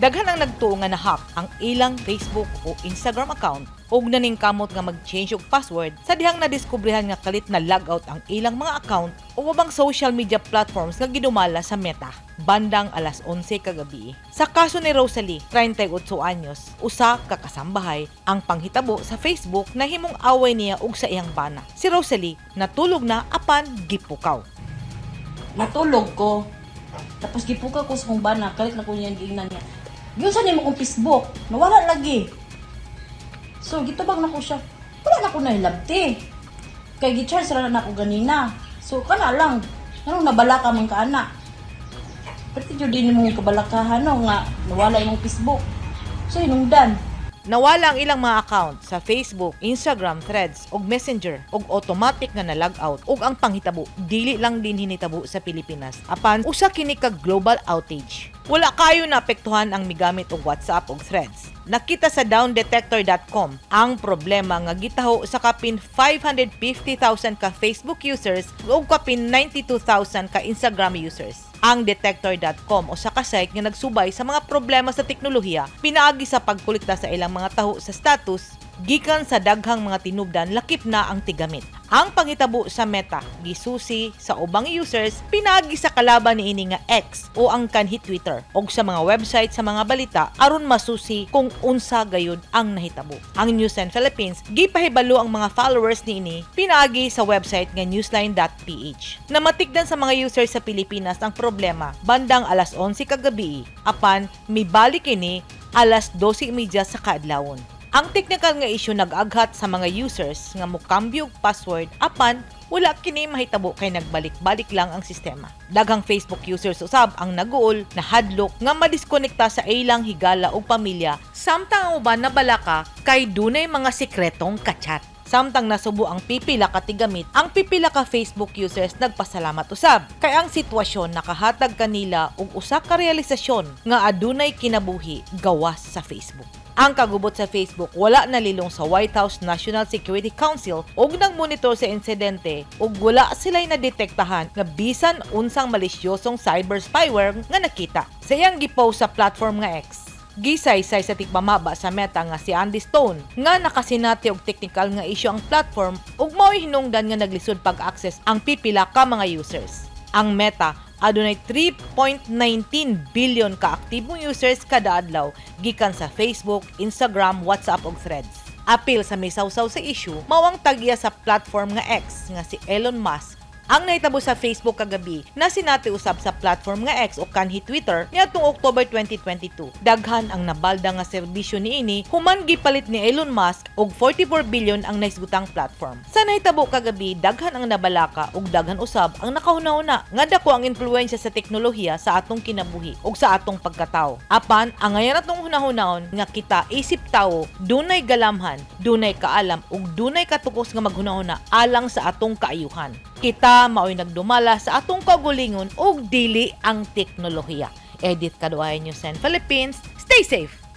Daghan ang nagtuo nga na-hack ang ilang Facebook o Instagram account ug naning kamot nga mag-change og password sa dihang nadiskubrihan nga kalit na logout ang ilang mga account o ubang social media platforms nga ginumala sa Meta bandang alas 11 kagabi. Sa kaso ni Rosalie, 38 anyos, usa ka kasambahay ang panghitabo sa Facebook na himong away niya ug sa iyang bana. Si Rosalie natulog na apan gipukaw. natulog ko. Tapos gipuka ko sa kong bana, kalit na ko niya giingnan niya. Yun sa nimo kong Facebook, nawala lagi. So, gitubag na ko siya. Wala na ko nahilabti. Kay gicharge sila na ako ganina. So, kana lang. Anong nabalaka man ka ana? Pati jud din mo kabalakahan no, nga nawala imong Facebook. So, hinungdan. Nawala ang ilang mga account sa Facebook, Instagram, Threads ug Messenger ug automatic nga na-log out ug ang panghitabo dili lang din hinitabo sa Pilipinas apan usa kini ka global outage. Wala kayo naapektuhan ang migamit og WhatsApp ug Threads. Nakita sa downdetector.com ang problema nga gitaho sa kapin 550,000 ka Facebook users ug kapin 92,000 ka Instagram users ang detector.com o sa kasite nga nagsubay sa mga problema sa teknolohiya pinaagi sa pagkulikta sa ilang mga taho sa status gikan sa daghang mga tinubdan lakip na ang tigamit. Ang pangitabo sa Meta gisusi sa ubang users pinaagi sa kalaban niini nga X o ang kanhi Twitter o sa mga website sa mga balita aron masusi kung unsa gayud ang nahitabo. Ang News and Philippines gipahibalo ang mga followers niini pinaagi sa website nga newsline.ph. Namatikdan sa mga users sa Pilipinas ang problema bandang alas 11 kagabi apan mibalik ini alas 12:30 sa kaadlawon. Ang technical nga issue nag-aghat sa mga users nga mukambyo og password apan wala kini mahitabo kay nagbalik-balik lang ang sistema. Daghang Facebook users usab ang naguol na hadlok nga madiskonekta sa ilang higala ug pamilya samtang ang uban nabalaka kay dunay mga sikretong kachat. Samtang nasubo ang pipila ka tigamit, ang pipila ka Facebook users nagpasalamat usab. Kay ang sitwasyon nakahatag kanila og usa ka realisasyon nga adunay kinabuhi gawas sa Facebook. Ang kagubot sa Facebook wala nalilong sa White House National Security Council ug nagmonitor sa insidente ug wala sila'y nadetektahan nga bisan unsang malisyosong cyber spyware nga nakita. Sa iyang gipost sa platform nga X, gisaysay sa tigpamaba sa meta nga si Andy Stone nga nakasinati og technical nga issue ang platform ug mao'y hinungdan nga naglisod pag-access ang pipila ka mga users. Ang meta adunay 3.19 billion ka aktibong users kada adlaw gikan sa Facebook, Instagram, WhatsApp ug Threads. Apil sa may sa issue, mawang tagya sa platform nga X nga si Elon Musk ang nahitabo sa Facebook kagabi na sinati usab sa platform nga X o kanhi Twitter niadtong October 2022. Daghan ang nabalda nga serbisyo niini human gipalit ni Elon Musk og 44 billion ang naisgutang platform. Sa nahitabo kagabi, daghan ang nabalaka ug daghan usab ang nakahuna-una nga dako ang impluwensya sa teknolohiya sa atong kinabuhi ug sa atong pagkatao. Apan ang ngayon atong hunahunahon nga kita isip tawo dunay galamhan, dunay kaalam ug dunay katukos nga maghunahuna alang sa atong kaayuhan kita mao'y nagdumala sa atong kagulingon ug dili ang teknolohiya. Edit Kaduayan News and Philippines. Stay safe!